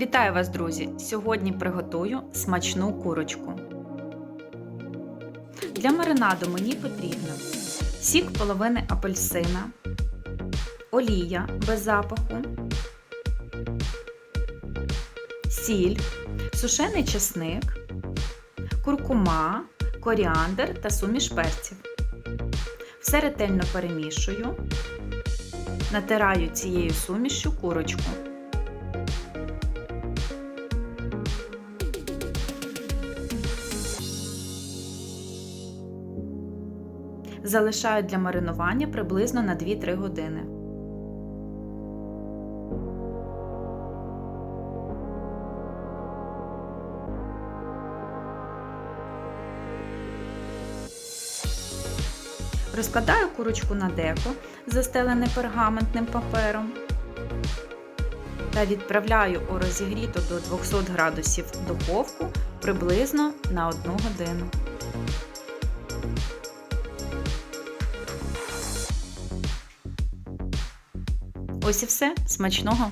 Вітаю вас, друзі! Сьогодні приготую смачну курочку. Для маринаду мені потрібно сік половини апельсина, олія без запаху, сіль, сушений чесник, куркума, коріандр та суміш перців. Все ретельно перемішую, натираю цією сумішю курочку. Залишаю для маринування приблизно на 2-3 години. Розкладаю курочку на деко, застелене пергаментним папером, та відправляю у розігріту до 200 градусів духовку приблизно на 1 годину. Ось і все. Смачного!